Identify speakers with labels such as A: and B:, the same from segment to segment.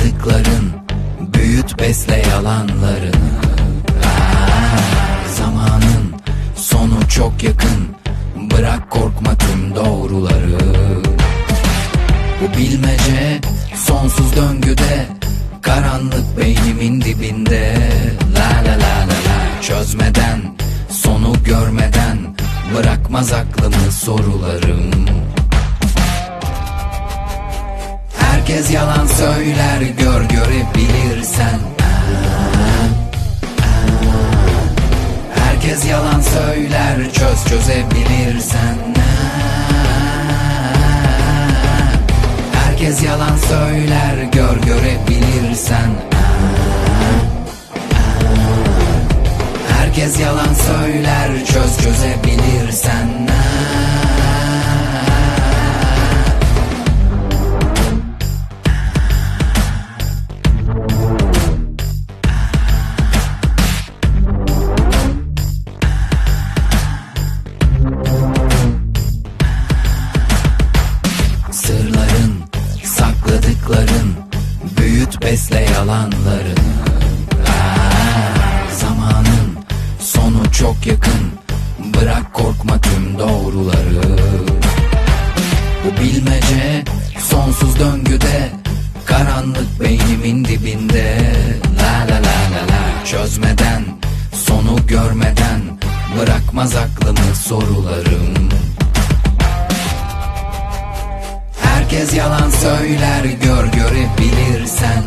A: Sakladıkların büyüt besle yalanlarını. Aa, Zamanın sonu çok yakın Bırak korkma tüm doğruları. Bu bilmece sonsuz döngüde Karanlık beynimin dibinde. La la la la la Çözmeden sonu görmeden Bırakmaz aklımı sorularım Herkes yalan söyler gör görebilirsen. Herkes yalan söyler çöz çözebilirsen. Herkes yalan söyler gör görebilirsen. Herkes yalan söyler çöz çözebilirsen sakladıkların Büyüt besle yalanlarını. Aa, Zamanın sonu çok yakın. Bırak korkma tüm doğruları. Bu bilmece sonsuz döngüde Karanlık beynimin dibinde. La la la la la Çözmeden, sonu görmeden Bırakmaz aklımı sorularım. Herkes yalan söyler gör görebilirsen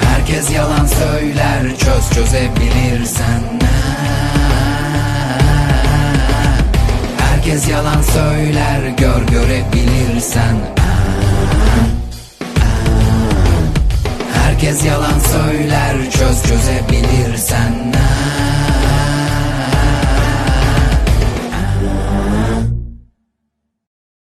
A: Herkes yalan söyler çöz çözebilirsen. Herkes yalan söyler gör görebilirsen. Herkes yalan söyler çöz çözebilirsen